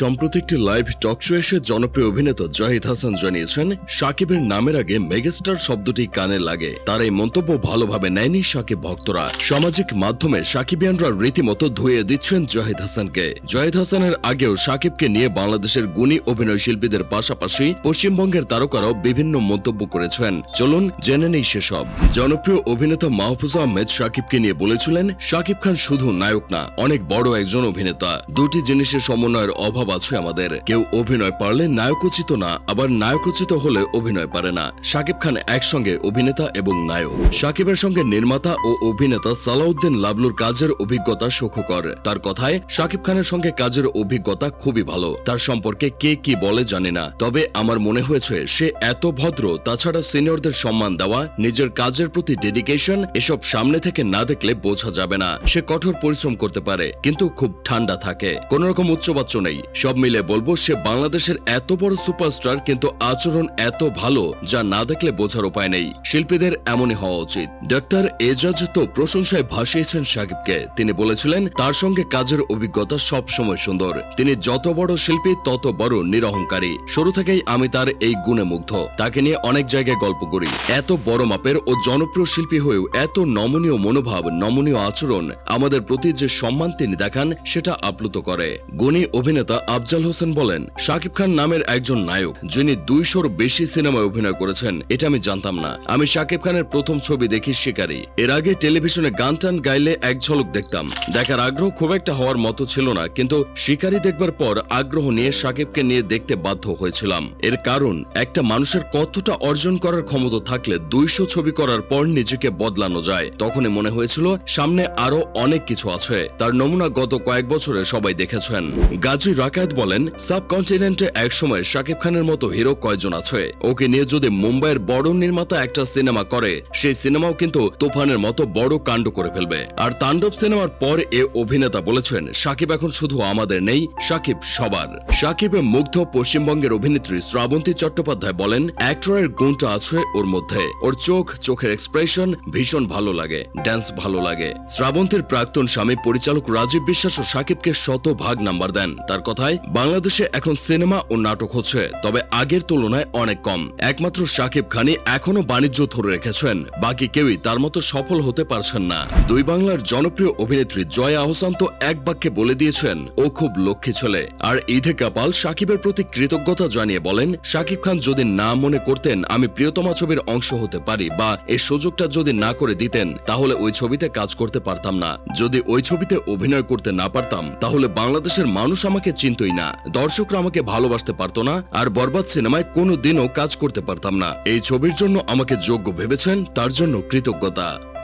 সম্প্রতি একটি live talk show এসে জনপ্রিয় অভিনেতা জাহিদ হাসান জানিয়েছেন, সাকিবের নামের আগে মেগাস্টার শব্দটি কানে লাগে। তার এই মন্তব্য ভালোভাবে নেয়নি সাকিব ভক্তরা। সামাজিক মাধ্যমে সাকিবিয়ানরা রীতিমতো ধুয়ে দিচ্ছেন জাহিদ হাসানকে। জাহিদ হাসানের আগেও সাকিবকে নিয়ে বাংলাদেশের গুণী অভিনয় শিল্পীদের পাশাপাশি পশ্চিমবঙ্গের তারকারাও বিভিন্ন মন্তব্য করেছেন। চলুন জেনে নেই সেসব। জনপ্রিয় অভিনেতা মাহফুজা আহমেদ সাকিবকে নিয়ে বলেছিলেন, সাকিব খান শুধু নায়ক না, অনেক বড় একজন অভিনেতা। দুটি জিনিসের সমন্বয়ের অভাব আছে আমাদের। কেউ অভিনয় পারলে নায়কোচিত না, আবার নায়কোচিত হলে অভিনয় পারে না। সাকিব খান একসঙ্গে অভিনেতা এবং নায়ক। সাকিবের সঙ্গে নির্মাতা ও অভিনেতা সালাউদ্দিন লাবলুর কাজের অভিজ্ঞতা সুখকর। তার কথায়, সাকিব খানের সঙ্গে কাজের অভিজ্ঞতা খুবই ভালো। তার সম্পর্কে কে কি বলে জানি না। তবে আমার মনে হয়েছে, সে এত ভদ্র, তাছাড়া সিনিয়রদের সম্মান দেওয়া, নিজের কাজের প্রতি ডেডিকেশন এসব সামনে থেকে না দেখলে বোঝা যাবে না। সে কঠোর পরিশ্রম করতে পারে, কিন্তু খুব ঠান্ডা থাকে। কোন রকম উচ্চবাচ্য নেই। সব মিলে বলব, সে বাংলাদেশের এত বড় সুপারস্টার কিন্তু আচরণ এত ভালো যা না দেখলে বোঝার উপায় নেই। শিল্পীদের এমনই হওয়া উচিত। ডাক্তার এজাজ তো প্রশংসায় ভাসিয়েছেন সাকিবকে। তিনি বলেছিলেন, তার সঙ্গে কাজের অভিজ্ঞতা সব সময় সুন্দর। তিনি যত বড় শিল্পী, তত বড় নিরহংকারী। শুরু থেকেই আমি তার এই গুণে মুগ্ধ। তাকে নিয়ে অনেক জায়গায় গল্প করি। এত বড় মাপের ও জনপ্রিয় শিল্পী হয়েও এত নমনীয় মনোভাব, নমনীয় আচরণ আমাদের প্রতি যে সম্মান তিনি দেখান, সেটা আপ্লুত করে। গুণী অভিনেতা আফজাল হোসেন বলেন, শাকিব খান নামের একজন নায়ক, যিনি দুইশোর বেশি সিনেমায় অভিনয় করেছেন, এটা আমি জানতাম না। আমি শাকিব খানের প্রথম ছবি দেখি শিকারি। এর আগে টেলিভিশনে গান টান গাইলে এক ঝলক দেখতাম। দেখার আগ্রহ খুব একটা হওয়ার মতো ছিল না, কিন্তু শিকারি দেখবার পর আগ্রহ নিয়ে সাকিবকে নিয়ে দেখতে বাধ্য হয়েছিলাম। এর কারণ, একটা মানুষের কতটা অর্জন করার ক্ষমতা থাকলে দুইশো ছবি করার পর নিজেকে বদলানো যায়। তখনই মনে হয়েছিল, সামনে আরও অনেক কিছু আছে। তার নমুনা গত কয়েক বছরে সবাই দেখেছেন। গাজী রাকায়েত বলেন, সাবকন্টিনেন্টে একসময় শাকিব খানের মতো হিরো কয়জন আছে? ওকে নিয়ে যদি মুম্বাইয়ের বড় নির্মাতা একটা সিনেমা করে, সেই সিনেমাও কিন্তু তুফানের মতো বড় কাণ্ড করে ফেলবে। আর তাণ্ডব সিনেমার পর এ অভিনেতা বলেছেন সাকিব এখন শুধু আমাদের নেই সাকিব সবার। সাকিবে মুগ্ধ পশ্চিমবঙ্গের অভিনেত্রী শ্রাবন্তী চট্টোপাধ্যায় বলেন, অ্যাক্টরের গুণটা আছে ওর মধ্যে। ওর চোখ, চোখের এক্সপ্রেশন ভীষণ ভালো লাগে ড্যান্স ভালো লাগে। শ্রাবন্তীর প্রাক্তন স্বামী পরিচালক রাজীব বিশ্বাস ও সাকিবকে শত ভাগ নাম্বার দেন। তার কথায় বাংলাদেশে এখন সিনেমা ও নাটক হচ্ছে, তবে আগের তুলনায় অনেক কম। একমাত্র সাকিব খানই এখনও বাণিজ্য ধরে রেখেছেন, বাকি কেউই তার মতো সফল হতে পারছেন না। দুই বাংলার জনপ্রিয় অভিনেত্রী জয়া আহসান তো এক বাক্যে বলে দিয়েছেন, ও খুব লক্ষ্মী ছেলে। আর ঈদে কাপাল সাকিবের প্রতি কৃতজ্ঞতা জানিয়ে বলেন সাকিব খান যদি না মনে করতেন আমি প্রিয়তমা ছবির অংশ হতে পারি বা এই সুযোগটা যদি না করে দিতেন, তাহলে ওই ছবিতে কাজ করতে পারতাম না। যদি ওই ছবিতে অভিনয় করতে না পারতাম, তাহলে বাংলাদেশের মানুষ আমাকে চিনতই না। দর্শকরা আমাকে ভালোবাসতে পারতো না, আর বরবাদ সিনেমায় কোনো দিনও কাজ করতে পারতাম না। এই ছবির জন্য আমাকে যোগ্য ভেবেছেন, তার জন্য কৃতজ্ঞতা।